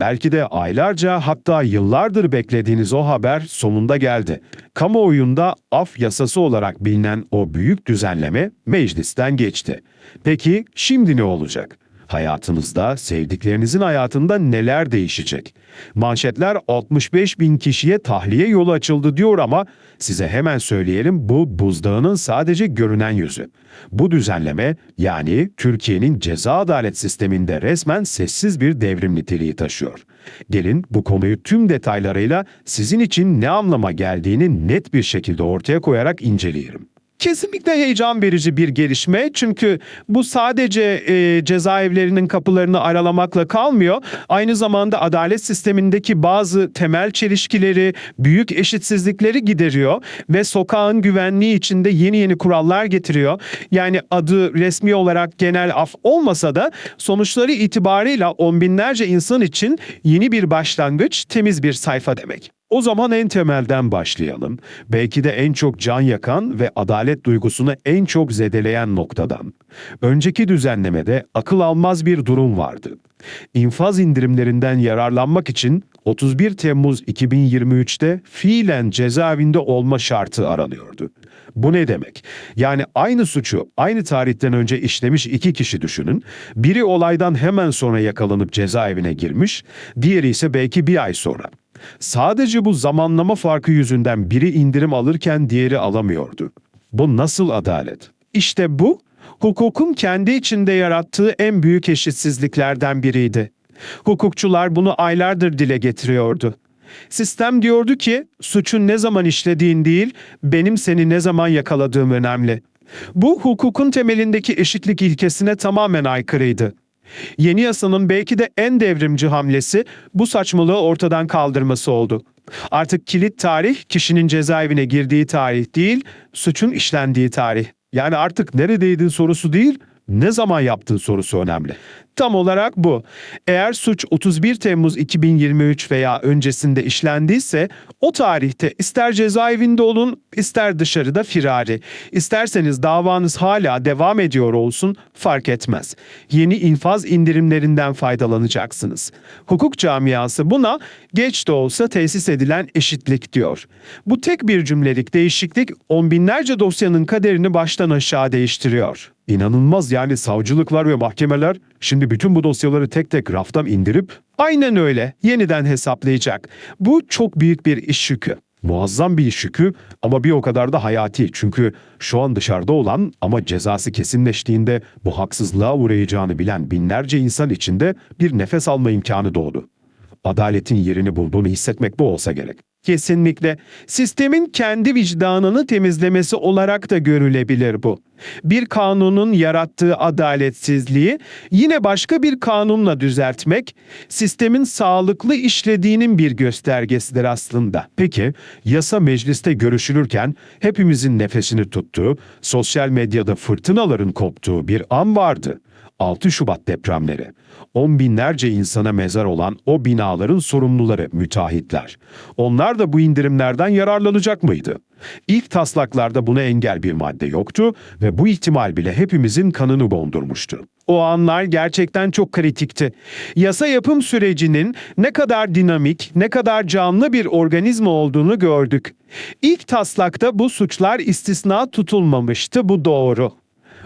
Belki de aylarca hatta yıllardır beklediğiniz o haber sonunda geldi. Kamuoyunda af yasası olarak bilinen o büyük düzenleme meclisten geçti. Peki şimdi ne olacak? Hayatınızda, sevdiklerinizin hayatında neler değişecek? Manşetler 65 bin kişiye tahliye yolu açıldı diyor ama size hemen söyleyelim bu buzdağının sadece görünen yüzü. Bu düzenleme yani Türkiye'nin ceza adalet sisteminde resmen sessiz bir devrim niteliği taşıyor. Gelin bu konuyu tüm detaylarıyla sizin için ne anlama geldiğini net bir şekilde ortaya koyarak inceleyelim. Kesinlikle heyecan verici bir gelişme çünkü bu sadece e, cezaevlerinin kapılarını aralamakla kalmıyor. Aynı zamanda adalet sistemindeki bazı temel çelişkileri, büyük eşitsizlikleri gideriyor ve sokağın güvenliği içinde yeni yeni kurallar getiriyor. Yani adı resmi olarak genel af olmasa da sonuçları itibarıyla on binlerce insan için yeni bir başlangıç, temiz bir sayfa demek. O zaman en temelden başlayalım. Belki de en çok can yakan ve adalet duygusunu en çok zedeleyen noktadan. Önceki düzenlemede akıl almaz bir durum vardı. İnfaz indirimlerinden yararlanmak için 31 Temmuz 2023'te fiilen cezaevinde olma şartı aranıyordu. Bu ne demek? Yani aynı suçu aynı tarihten önce işlemiş iki kişi düşünün. Biri olaydan hemen sonra yakalanıp cezaevine girmiş, diğeri ise belki bir ay sonra. Sadece bu zamanlama farkı yüzünden biri indirim alırken diğeri alamıyordu. Bu nasıl adalet? İşte bu hukukun kendi içinde yarattığı en büyük eşitsizliklerden biriydi. Hukukçular bunu aylardır dile getiriyordu. Sistem diyordu ki suçun ne zaman işlediğin değil, benim seni ne zaman yakaladığım önemli. Bu hukukun temelindeki eşitlik ilkesine tamamen aykırıydı. Yeni yasanın belki de en devrimci hamlesi bu saçmalığı ortadan kaldırması oldu. Artık kilit tarih kişinin cezaevine girdiği tarih değil, suçun işlendiği tarih. Yani artık neredeydin sorusu değil, ne zaman yaptığın sorusu önemli. Tam olarak bu. Eğer suç 31 Temmuz 2023 veya öncesinde işlendiyse o tarihte ister cezaevinde olun ister dışarıda firari. İsterseniz davanız hala devam ediyor olsun fark etmez. Yeni infaz indirimlerinden faydalanacaksınız. Hukuk camiası buna geç de olsa tesis edilen eşitlik diyor. Bu tek bir cümlelik değişiklik on binlerce dosyanın kaderini baştan aşağı değiştiriyor. İnanılmaz yani savcılıklar ve mahkemeler şimdi bütün bu dosyaları tek tek raftan indirip aynen öyle yeniden hesaplayacak. Bu çok büyük bir iş yükü. Muazzam bir iş yükü ama bir o kadar da hayati. Çünkü şu an dışarıda olan ama cezası kesinleştiğinde bu haksızlığa uğrayacağını bilen binlerce insan içinde bir nefes alma imkanı doğdu. Adaletin yerini bulduğunu hissetmek bu olsa gerek. Kesinlikle. Sistemin kendi vicdanını temizlemesi olarak da görülebilir bu. Bir kanunun yarattığı adaletsizliği yine başka bir kanunla düzeltmek, sistemin sağlıklı işlediğinin bir göstergesidir aslında. Peki, yasa mecliste görüşülürken hepimizin nefesini tuttuğu, sosyal medyada fırtınaların koptuğu bir an vardı. 6 Şubat depremleri. On binlerce insana mezar olan o binaların sorumluları müteahhitler. Onlar da bu indirimlerden yararlanacak mıydı? İlk taslaklarda buna engel bir madde yoktu ve bu ihtimal bile hepimizin kanını bondurmuştu. O anlar gerçekten çok kritikti. Yasa yapım sürecinin ne kadar dinamik, ne kadar canlı bir organizma olduğunu gördük. İlk taslakta bu suçlar istisna tutulmamıştı, bu doğru.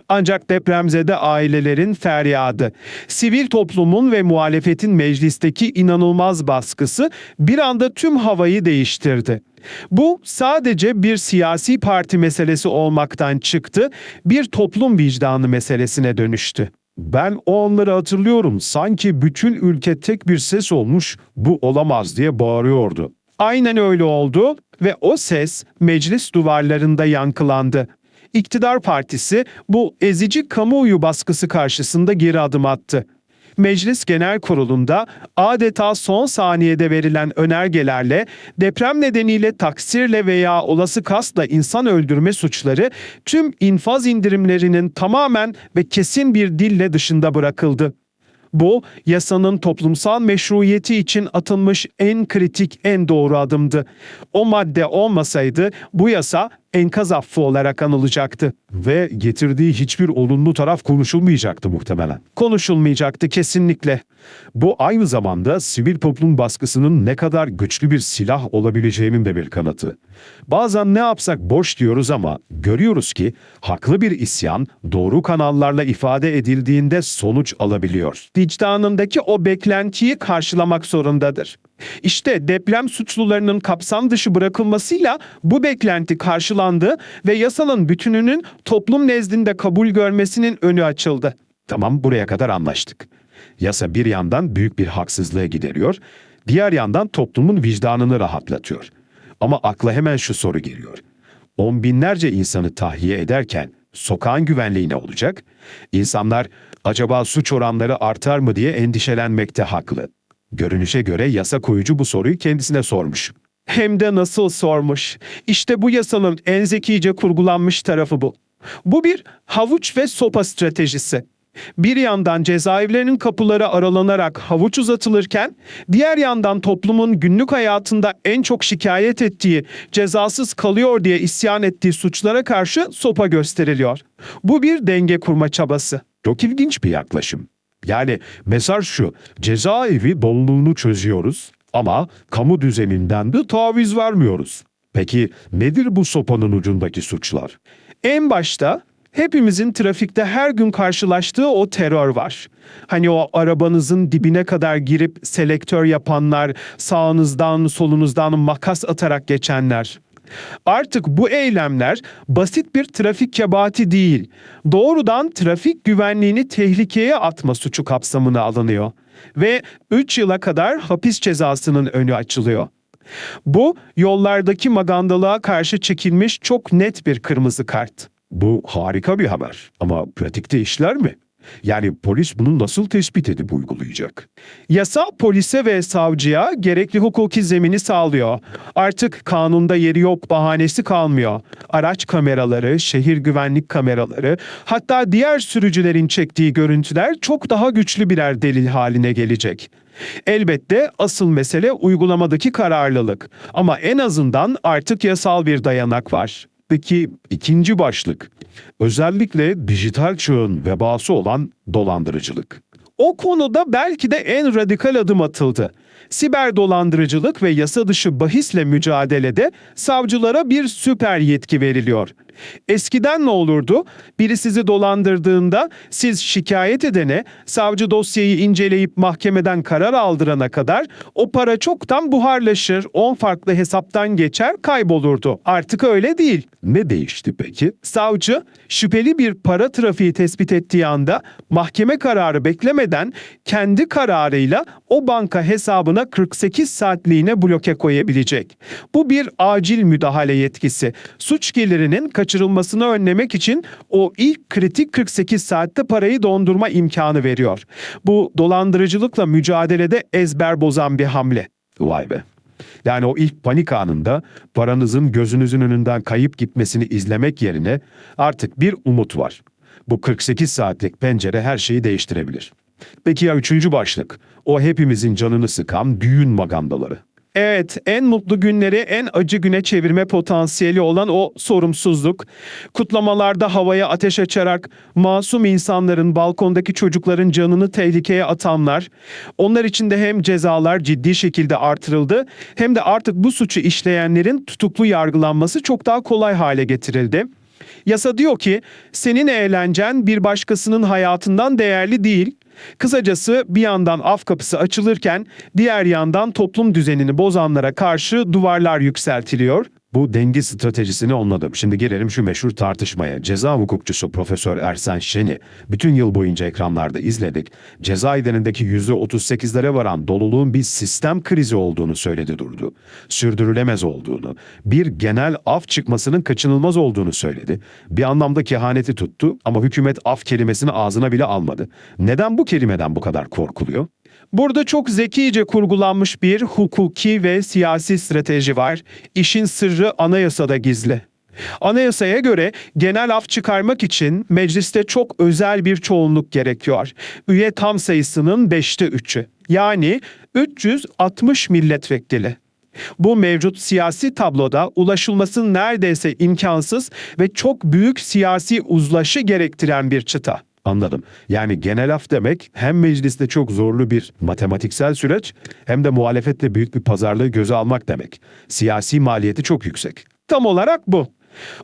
Ancak depremzede ailelerin feryadı, sivil toplumun ve muhalefetin meclisteki inanılmaz baskısı bir anda tüm havayı değiştirdi. Bu sadece bir siyasi parti meselesi olmaktan çıktı, bir toplum vicdanı meselesine dönüştü. Ben o anları hatırlıyorum. Sanki bütün ülke tek bir ses olmuş, bu olamaz diye bağırıyordu. Aynen öyle oldu ve o ses meclis duvarlarında yankılandı. İktidar partisi bu ezici kamuoyu baskısı karşısında geri adım attı. Meclis Genel Kurulu'nda adeta son saniyede verilen önergelerle deprem nedeniyle taksirle veya olası kasla insan öldürme suçları tüm infaz indirimlerinin tamamen ve kesin bir dille dışında bırakıldı. Bu yasanın toplumsal meşruiyeti için atılmış en kritik, en doğru adımdı. O madde olmasaydı bu yasa enkaz affı olarak anılacaktı. Ve getirdiği hiçbir olumlu taraf konuşulmayacaktı muhtemelen. Konuşulmayacaktı kesinlikle. Bu aynı zamanda sivil toplum baskısının ne kadar güçlü bir silah olabileceğinin de bir kanıtı. Bazen ne yapsak boş diyoruz ama görüyoruz ki haklı bir isyan doğru kanallarla ifade edildiğinde sonuç alabiliyor. Vicdanındaki o beklentiyi karşılamak zorundadır. İşte deprem suçlularının kapsam dışı bırakılmasıyla bu beklenti karşılandı ve yasanın bütününün toplum nezdinde kabul görmesinin önü açıldı. Tamam buraya kadar anlaştık. Yasa bir yandan büyük bir haksızlığı gideriyor, diğer yandan toplumun vicdanını rahatlatıyor. Ama akla hemen şu soru geliyor. On binlerce insanı tahliye ederken sokağın güvenliği ne olacak? İnsanlar acaba suç oranları artar mı diye endişelenmekte haklı. Görünüşe göre yasa koyucu bu soruyu kendisine sormuş. Hem de nasıl sormuş. İşte bu yasanın en zekice kurgulanmış tarafı bu. Bu bir havuç ve sopa stratejisi. Bir yandan cezaevlerinin kapıları aralanarak havuç uzatılırken, diğer yandan toplumun günlük hayatında en çok şikayet ettiği, cezasız kalıyor diye isyan ettiği suçlara karşı sopa gösteriliyor. Bu bir denge kurma çabası. Çok ilginç bir yaklaşım. Yani mesaj şu, cezaevi doluluğunu çözüyoruz ama kamu düzeninden de taviz vermiyoruz. Peki nedir bu sopanın ucundaki suçlar? En başta hepimizin trafikte her gün karşılaştığı o terör var. Hani o arabanızın dibine kadar girip selektör yapanlar, sağınızdan solunuzdan makas atarak geçenler. Artık bu eylemler basit bir trafik kebati değil, doğrudan trafik güvenliğini tehlikeye atma suçu kapsamına alınıyor ve 3 yıla kadar hapis cezasının önü açılıyor. Bu yollardaki magandalığa karşı çekilmiş çok net bir kırmızı kart. Bu harika bir haber ama pratikte işler mi? Yani polis bunu nasıl tespit edip uygulayacak? Yasa polise ve savcıya gerekli hukuki zemini sağlıyor. Artık kanunda yeri yok bahanesi kalmıyor. Araç kameraları, şehir güvenlik kameraları, hatta diğer sürücülerin çektiği görüntüler çok daha güçlü birer delil haline gelecek. Elbette asıl mesele uygulamadaki kararlılık ama en azından artık yasal bir dayanak var. Peki ikinci başlık. Özellikle dijital çağın vebası olan dolandırıcılık. O konuda belki de en radikal adım atıldı. Siber dolandırıcılık ve yasa dışı bahisle mücadelede savcılara bir süper yetki veriliyor. Eskiden ne olurdu? Biri sizi dolandırdığında siz şikayet edene, savcı dosyayı inceleyip mahkemeden karar aldırana kadar o para çoktan buharlaşır, 10 farklı hesaptan geçer, kaybolurdu. Artık öyle değil. Ne değişti peki? Savcı şüpheli bir para trafiği tespit ettiği anda mahkeme kararı beklemeden kendi kararıyla o banka hesabına 48 saatliğine bloke koyabilecek. Bu bir acil müdahale yetkisi. Suç gelirinin kaçırılmasını önlemek için o ilk kritik 48 saatte parayı dondurma imkanı veriyor. Bu dolandırıcılıkla mücadelede ezber bozan bir hamle. Vay be. Yani o ilk panik anında paranızın gözünüzün önünden kayıp gitmesini izlemek yerine artık bir umut var. Bu 48 saatlik pencere her şeyi değiştirebilir. Peki ya üçüncü başlık? O hepimizin canını sıkan düğün magandaları. Evet, en mutlu günleri en acı güne çevirme potansiyeli olan o sorumsuzluk. Kutlamalarda havaya ateş açarak masum insanların, balkondaki çocukların canını tehlikeye atanlar. Onlar için de hem cezalar ciddi şekilde artırıldı hem de artık bu suçu işleyenlerin tutuklu yargılanması çok daha kolay hale getirildi. Yasa diyor ki senin eğlencen bir başkasının hayatından değerli değil. Kısacası bir yandan af kapısı açılırken diğer yandan toplum düzenini bozanlara karşı duvarlar yükseltiliyor. Bu denge stratejisini anladım. Şimdi gelelim şu meşhur tartışmaya. Ceza hukukçusu Profesör Ersen Şen'i bütün yıl boyunca ekranlarda izledik. Cezaevlerindeki %38'lere varan doluluğun bir sistem krizi olduğunu söyledi durdu. Sürdürülemez olduğunu, bir genel af çıkmasının kaçınılmaz olduğunu söyledi. Bir anlamda kehaneti tuttu ama hükümet af kelimesini ağzına bile almadı. Neden bu kelimeden bu kadar korkuluyor? Burada çok zekice kurgulanmış bir hukuki ve siyasi strateji var. İşin sırrı anayasada gizli. Anayasaya göre genel af çıkarmak için mecliste çok özel bir çoğunluk gerekiyor. Üye tam sayısının 5'te 3'ü. Yani 360 milletvekili. Bu mevcut siyasi tabloda ulaşılması neredeyse imkansız ve çok büyük siyasi uzlaşı gerektiren bir çıta. Anladım. Yani genel af demek hem mecliste çok zorlu bir matematiksel süreç hem de muhalefetle büyük bir pazarlığı göze almak demek. Siyasi maliyeti çok yüksek. Tam olarak bu.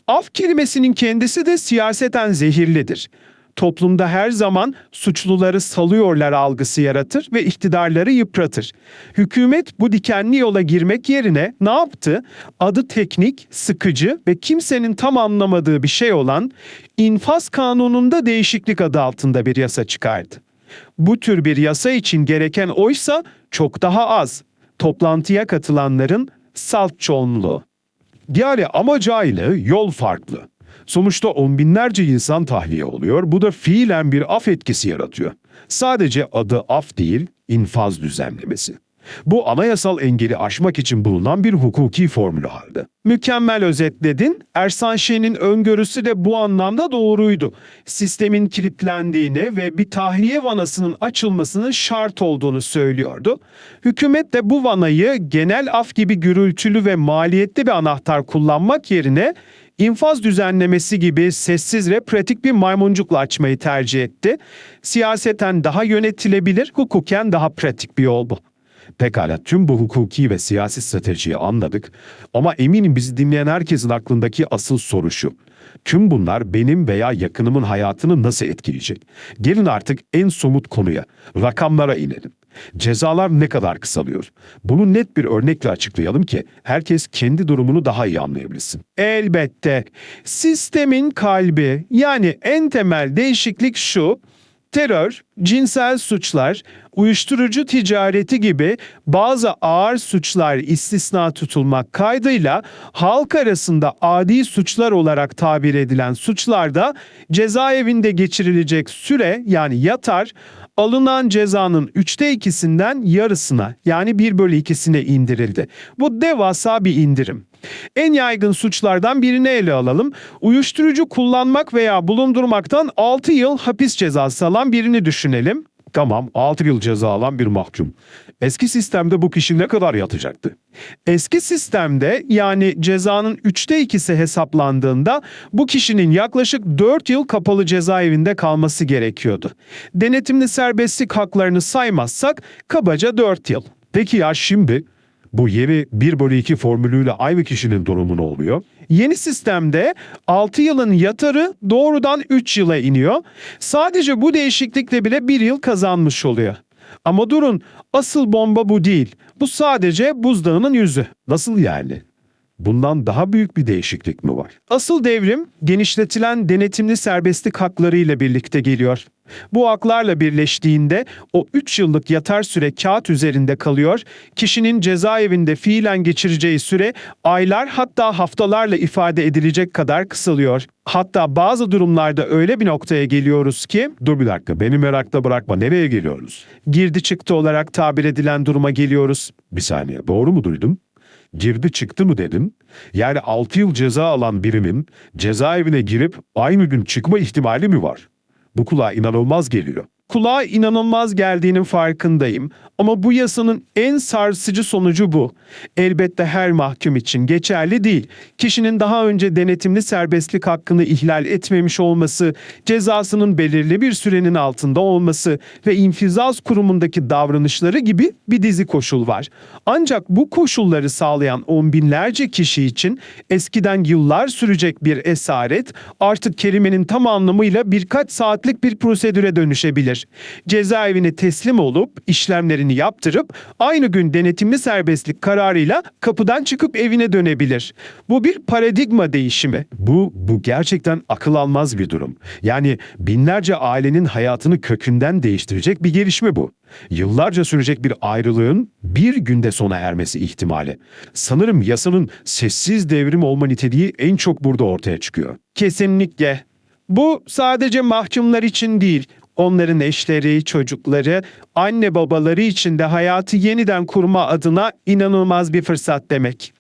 Af kelimesinin kendisi de siyaseten zehirlidir toplumda her zaman suçluları salıyorlar algısı yaratır ve iktidarları yıpratır. Hükümet bu dikenli yola girmek yerine ne yaptı? Adı teknik, sıkıcı ve kimsenin tam anlamadığı bir şey olan infaz kanununda değişiklik adı altında bir yasa çıkardı. Bu tür bir yasa için gereken oysa çok daha az. Toplantıya katılanların salt çoğunluğu. Yani amaca ile yol farklı. Sonuçta on binlerce insan tahliye oluyor. Bu da fiilen bir af etkisi yaratıyor. Sadece adı af değil, infaz düzenlemesi. Bu anayasal engeli aşmak için bulunan bir hukuki formülü halde. Mükemmel özetledin. Ersan Şen'in öngörüsü de bu anlamda doğruydu. Sistemin kilitlendiğini ve bir tahliye vanasının açılmasının şart olduğunu söylüyordu. Hükümet de bu vanayı genel af gibi gürültülü ve maliyetli bir anahtar kullanmak yerine infaz düzenlemesi gibi sessiz ve pratik bir maymuncukla açmayı tercih etti. Siyaseten daha yönetilebilir, hukuken daha pratik bir yol bu. Pekala tüm bu hukuki ve siyasi stratejiyi anladık ama eminim bizi dinleyen herkesin aklındaki asıl soru şu. Tüm bunlar benim veya yakınımın hayatını nasıl etkileyecek? Gelin artık en somut konuya, rakamlara inelim. Cezalar ne kadar kısalıyor? Bunu net bir örnekle açıklayalım ki herkes kendi durumunu daha iyi anlayabilsin. Elbette sistemin kalbi yani en temel değişiklik şu. Terör, cinsel suçlar, uyuşturucu ticareti gibi bazı ağır suçlar istisna tutulmak kaydıyla halk arasında adi suçlar olarak tabir edilen suçlarda cezaevinde geçirilecek süre yani yatar alınan cezanın üçte ikisinden yarısına yani bir bölü ikisine indirildi. Bu devasa bir indirim. En yaygın suçlardan birini ele alalım. Uyuşturucu kullanmak veya bulundurmaktan 6 yıl hapis cezası alan birini düşünelim. Tamam 6 yıl ceza alan bir mahkum. Eski sistemde bu kişi ne kadar yatacaktı? Eski sistemde yani cezanın üçte ikisi hesaplandığında bu kişinin yaklaşık 4 yıl kapalı cezaevinde kalması gerekiyordu. Denetimli serbestlik haklarını saymazsak kabaca 4 yıl. Peki ya şimdi bu yeni 1 bölü 2 formülüyle aynı kişinin durumu ne oluyor? Yeni sistemde 6 yılın yatarı doğrudan 3 yıla iniyor. Sadece bu değişiklikle bile 1 yıl kazanmış oluyor. Ama durun asıl bomba bu değil. Bu sadece buzdağının yüzü. Nasıl yani? Bundan daha büyük bir değişiklik mi var? Asıl devrim genişletilen denetimli serbestlik hakları ile birlikte geliyor. Bu haklarla birleştiğinde o 3 yıllık yatar süre kağıt üzerinde kalıyor, kişinin cezaevinde fiilen geçireceği süre aylar hatta haftalarla ifade edilecek kadar kısalıyor. Hatta bazı durumlarda öyle bir noktaya geliyoruz ki... Dur bir dakika beni merakta bırakma nereye geliyoruz? Girdi çıktı olarak tabir edilen duruma geliyoruz. Bir saniye doğru mu duydum? Girdi çıktı mı dedim. Yani 6 yıl ceza alan birimin cezaevine girip aynı gün çıkma ihtimali mi var? Bu kulağa inanılmaz geliyor. Kulağa inanılmaz geldiğinin farkındayım ama bu yasanın en sarsıcı sonucu bu. Elbette her mahkum için geçerli değil. Kişinin daha önce denetimli serbestlik hakkını ihlal etmemiş olması, cezasının belirli bir sürenin altında olması ve infizaz kurumundaki davranışları gibi bir dizi koşul var. Ancak bu koşulları sağlayan on binlerce kişi için eskiden yıllar sürecek bir esaret artık kelimenin tam anlamıyla birkaç saatlik bir prosedüre dönüşebilir. Cezaevine teslim olup işlemlerini yaptırıp aynı gün denetimli serbestlik kararıyla kapıdan çıkıp evine dönebilir. Bu bir paradigma değişimi. Bu bu gerçekten akıl almaz bir durum. Yani binlerce ailenin hayatını kökünden değiştirecek bir gelişme bu. Yıllarca sürecek bir ayrılığın bir günde sona ermesi ihtimali. Sanırım yasanın sessiz devrim olma niteliği en çok burada ortaya çıkıyor. Kesinlikle. Bu sadece mahkumlar için değil, onların eşleri, çocukları, anne babaları için de hayatı yeniden kurma adına inanılmaz bir fırsat demek.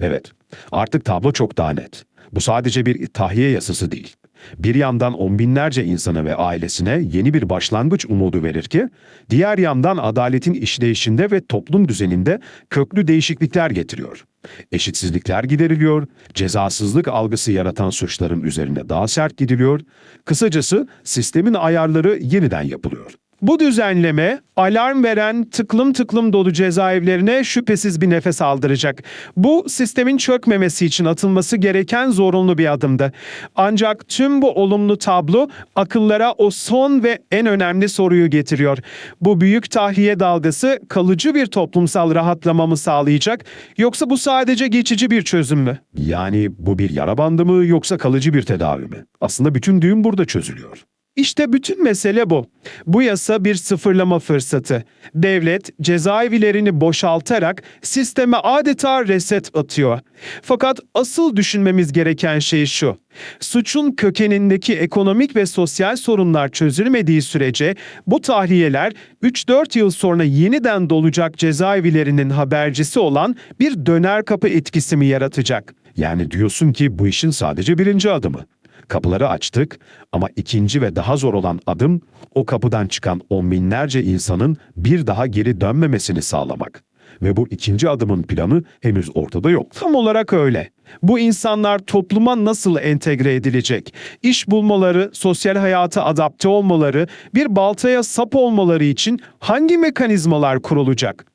Evet, artık tablo çok daha net. Bu sadece bir tahliye yasası değil. Bir yandan on binlerce insana ve ailesine yeni bir başlangıç umudu verir ki, diğer yandan adaletin işleyişinde ve toplum düzeninde köklü değişiklikler getiriyor. Eşitsizlikler gideriliyor, cezasızlık algısı yaratan suçların üzerine daha sert gidiliyor, kısacası sistemin ayarları yeniden yapılıyor. Bu düzenleme alarm veren tıklım tıklım dolu cezaevlerine şüphesiz bir nefes aldıracak. Bu sistemin çökmemesi için atılması gereken zorunlu bir adımdı. Ancak tüm bu olumlu tablo akıllara o son ve en önemli soruyu getiriyor. Bu büyük tahliye dalgası kalıcı bir toplumsal rahatlama mı sağlayacak yoksa bu sadece geçici bir çözüm mü? Yani bu bir yara bandı mı yoksa kalıcı bir tedavi mi? Aslında bütün düğüm burada çözülüyor. İşte bütün mesele bu. Bu yasa bir sıfırlama fırsatı. Devlet cezaevlerini boşaltarak sisteme adeta reset atıyor. Fakat asıl düşünmemiz gereken şey şu. Suçun kökenindeki ekonomik ve sosyal sorunlar çözülmediği sürece bu tahliyeler 3-4 yıl sonra yeniden dolacak cezaevlerinin habercisi olan bir döner kapı etkisi mi yaratacak? Yani diyorsun ki bu işin sadece birinci adımı. Kapıları açtık ama ikinci ve daha zor olan adım o kapıdan çıkan on binlerce insanın bir daha geri dönmemesini sağlamak. Ve bu ikinci adımın planı henüz ortada yok. Tam olarak öyle. Bu insanlar topluma nasıl entegre edilecek? İş bulmaları, sosyal hayata adapte olmaları, bir baltaya sap olmaları için hangi mekanizmalar kurulacak?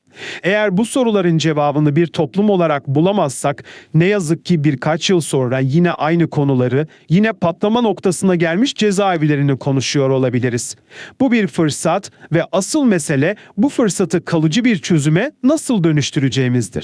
Eğer bu soruların cevabını bir toplum olarak bulamazsak ne yazık ki birkaç yıl sonra yine aynı konuları yine patlama noktasına gelmiş cezaevlerini konuşuyor olabiliriz. Bu bir fırsat ve asıl mesele bu fırsatı kalıcı bir çözüme nasıl dönüştüreceğimizdir.